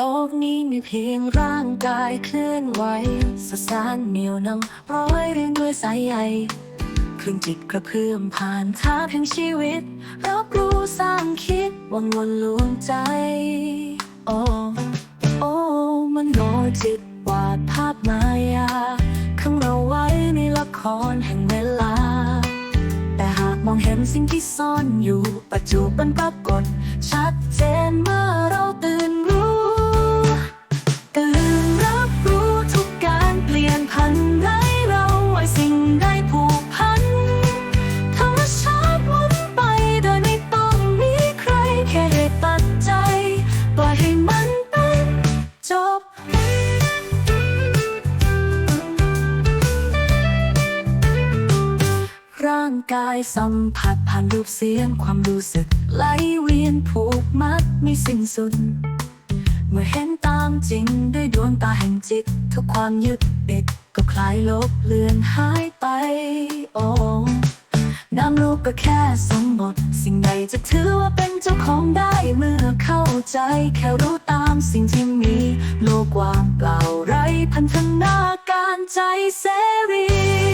โลกนี้มีเพียงร่างกายเคลื่อนไหวสสารเหนียวนำร้อยเรียงด้วยสายใยคลื่นจิตกระเพื่อมผ่านทาแห่งชีวิต รับรู้สร้างคิดวังวนลวงใจ โอ้โอ้มันโนจิตวาดภาพมายาข้างเราไว้ในละครแห่งเวลา แต่หากมองเห็นสิ่งที่ซ่อนอยู่ ปัจจุบันปรากฏชัดเจนมาตื่างกายสัมผัสผ่านรูปเสียงความรู้สึกไหลเวียนผูกมัดไม่สิ้นสุด เมื่อเห็นตามจริงด้วยดวงตาแห่งจิต ทุกความยึดติดก็คลายลบเลือนหายไป โอ้นามรูปก็แค่สมมติสิ่งใดจะถือว่าเป็นเจ้าของได้เมื่อเข้าใจแค่รู้ตามสิ่งที่มี โลกว่างเปล่าไร้พันธนาการใจเสรี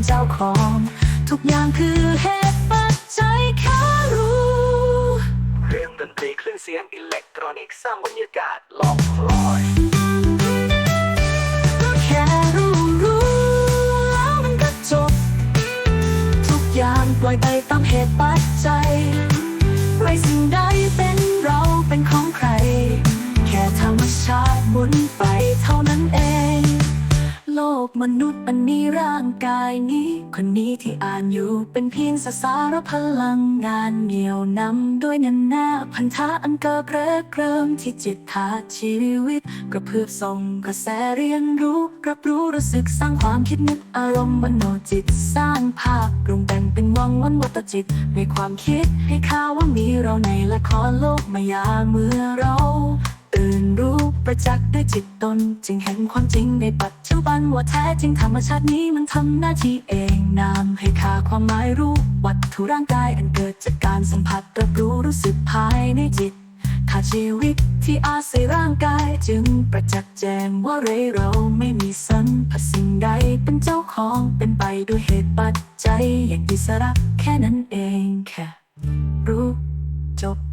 เป็นเจ้าของ ทุกอย่างคือเหตุปัจจัยแค่รู้เครื่องดนตรีคลื่นเสียงอิเล็กทรอนิกส์สร้างบรรยากาศลองลอยแค่รู้รู้แล้วมันก็จบ ทุกอย่างปล่อยไปตามเหตุปัจจัย ไม่สิ่งใดเป็นเราเป็น กมนุษย์อันนี้ร่างกายนี้ คนนี้ที่อ่านอยู่เป็นเพียงสสารพลังงานเหนียวนำด้วยนันแน่พันธะอันเกิดเริกเริ่มที่จิตธาตุชีวิต กระเพื่อส่งกระแสเรียนรู้รับรู้รู้สึกสร้างความคิดนึกอารมณ์มโนจิต สร้างภาพปรุงแต่งเป็นวังวันวัตจิตด้วยความคิดให้ข่าวว่ามีเราในละครโลกมายาเมื่อเรา ตื่นรู้ประจักษ์ด้วยจิตตน จึงเห็นความจริงในปัจจุบันว่าแท้จริงธรรมชาตินี้มันทำหน้าที่เองนามให้ค่าความหมายรู้ วัตถุร่างกายอันเกิดจากการสัมผัสรับรู้รู้สึกภายในจิตขาชีวิตที่อาศัยร่างกายจึงประจักษ์แจงว่าเรเราไม่มีสัมผัสสิ่งใดเป็นเจ้าของเป็นไปด้วยเหตุปัจจัยอย่างอิสระแค่นั้นเองแค่รู้จบ